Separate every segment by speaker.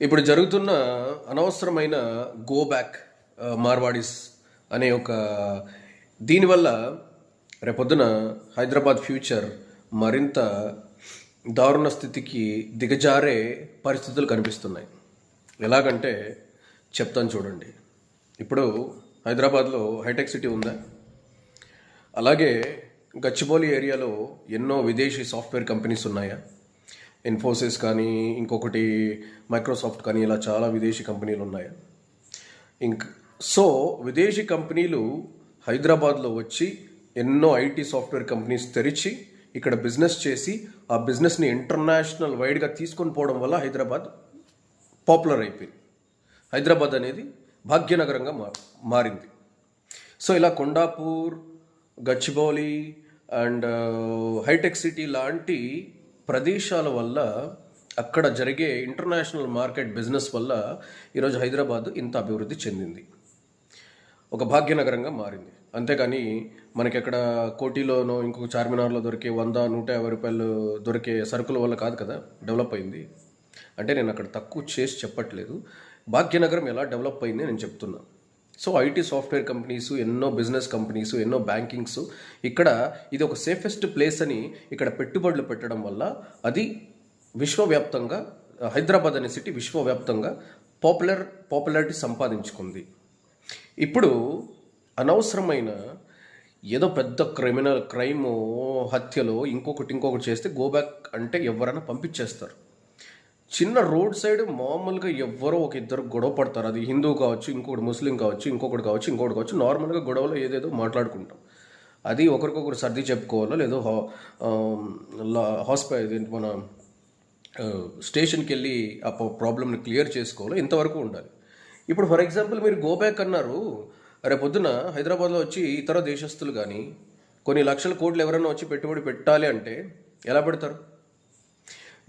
Speaker 1: ఇప్పుడు జరుగుతున్న అనవసరమైన గో బ్యాక్ uh, మార్వాడీస్ అనే ఒక దీనివల్ల రేపొద్దున హైదరాబాద్ ఫ్యూచర్ మరింత దారుణ స్థితికి దిగజారే పరిస్థితులు కనిపిస్తున్నాయి. ఎలాగంటే చెప్తాను చూడండి. ఇప్పుడు హైదరాబాద్లో హైటెక్ సిటీ ఉందా? అలాగే గచ్చిబౌలి ఏరియాలో ఎన్నో విదేశీ సాఫ్ట్వేర్ కంపెనీస్ ఉన్నాయా? ఇన్ఫోసిస్ కానీ ఇంకొకటి మైక్రోసాఫ్ట్ కానీ ఇలా చాలా విదేశీ కంపెనీలు ఉన్నాయి. ఇంక సో విదేశీ కంపెనీలు హైదరాబాద్లో వచ్చి ఎన్నో ఐటీ సాఫ్ట్వేర్ కంపెనీస్ తెరిచి ఇక్కడ బిజినెస్ చేసి ఆ బిజినెస్ని ఇంటర్నేషనల్ వైడ్గా తీసుకొని పోవడం వల్ల హైదరాబాద్ పాపులర్ అయిపోయింది. హైదరాబాద్ అనేది భాగ్యనగరంగా మా మారింది. సో ఇలా Kondapur Gachibowli and hitech city లాంటి ప్రదేశాల వల్ల అక్కడ జరిగే ఇంటర్నేషనల్ మార్కెట్ బిజినెస్ వల్ల ఈరోజు హైదరాబాద్ ఇంత అభివృద్ధి చెందింది. ఒక భాగ్యనగరంగా మారింది. అంతేకాని మనకి ఎక్కడ కోటిలోనో ఇంకొక చార్మినార్లో దొరికే వంద నూట యాభై రూపాయలు దొరికే సరుకుల వల్ల కాదు కదా డెవలప్ అయింది. అంటే నేను అక్కడ తక్కువ చేసి చెప్పట్లేదు. భాగ్యనగరం ఎలా డెవలప్ అయింది నేను చెప్తున్నాను సో ఐటీ సాఫ్ట్వేర్ కంపెనీస్ ఎన్నో బిజినెస్ కంపెనీస్ ఎన్నో బ్యాంకింగ్స్ ఇక్కడ ఇది ఒక సేఫెస్ట్ ప్లేస్ అని ఇక్కడ పెట్టుబడులు పెట్టడం వల్ల అది విశ్వవ్యాప్తంగా హైదరాబాద్ అనే సిటీ విశ్వవ్యాప్తంగా పాపులర్ పాపులారిటీ సంపాదించుకుంది. ఇప్పుడు అనవసరమైన ఏదో పెద్ద క్రిమినల్ క్రైమ్ హత్యలో ఇంకొకటి ఇంకొకటి చేస్తే గోబ్యాక్ అంటే ఎవరైనా పంపించేస్తారు. చిన్న రోడ్ సైడ్ మామూలుగా ఎవ్వరో ఒక ఇద్దరు గొడవ పడతారు. అది హిందూ కావచ్చు ఇంకొకటి ముస్లిం కావచ్చు ఇంకొకటి కావచ్చు ఇంకొకటి కావచ్చు. నార్మల్గా గొడవలో ఏదేదో మాట్లాడుకుంటాం. అది ఒకరికొకరు సర్ది చెప్పుకోవాలో లేదో హాస్పిటల్ మన స్టేషన్కి వెళ్ళి ఆ ప్రాబ్లమ్ని క్లియర్ చేసుకోవాలో ఇంతవరకు ఉండాలి. ఇప్పుడు ఫర్ ఎగ్జాంపుల్ మీరు గో బ్యాక్ అన్నారు రేపొద్దున హైదరాబాద్లో వచ్చి ఇతర దేశస్తులు కానీ కొన్ని లక్షల కోట్లు ఎవరైనా వచ్చి పెట్టుబడి పెట్టాలి అంటే ఎలా పెడతారు?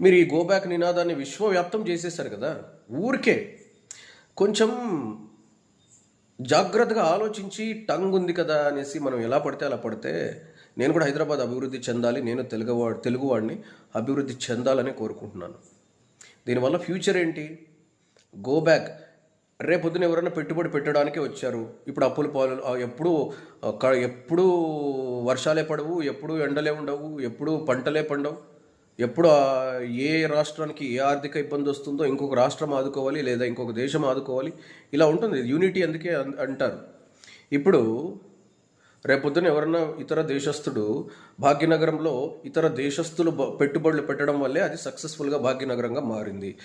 Speaker 1: మీరు ఈ గోబ్యాక్ నినాదాన్ని విశ్వవ్యాప్తం చేసేసారు కదా? ఊరికే. కొంచెం జాగ్రత్తగా ఆలోచించి టంగ్ ఉంది కదా అనేసి మనం ఎలా పడితే అలా పడితే నేను కూడా హైదరాబాద్ అభివృద్ధి చెందాలి నేను తెలుగువాడు తెలుగువాడిని అభివృద్ధి చెందాలని కోరుకుంటున్నాను. దీనివల్ల ఫ్యూచర్ ఏంటి? గో బ్యాక్ రేపొద్దున ఎవరైనా పెట్టుబడి పెట్టడానికే వచ్చారు. ఇప్పుడు అప్పుల పాలు ఎప్పుడు ఎప్పుడు వర్షాలే పడవు ఎప్పుడు ఎండలే ఉండవు ఎప్పుడు పంటలే పండవు. ఎప్పుడు ఏ రాష్ట్రానికి ఏ ఆర్థిక ఇబ్బంది వస్తుందో ఇంకొక రాష్ట్రం ఆదుకోవాలి లేదా ఇంకొక దేశం ఆదుకోవాలి ఇలా ఉంటుంది. యూనిటీ అందుకే అన్- అంటారు. ఇప్పుడు రేపొద్దున ఎవరన్నా ఇతర దేశస్థుడు భాగ్యనగరంలో ఇతర దేశస్థులు పెట్టుబడులు పెట్టడం వల్లే అది సక్సెస్ఫుల్గా భాగ్యనగరంగా మారింది.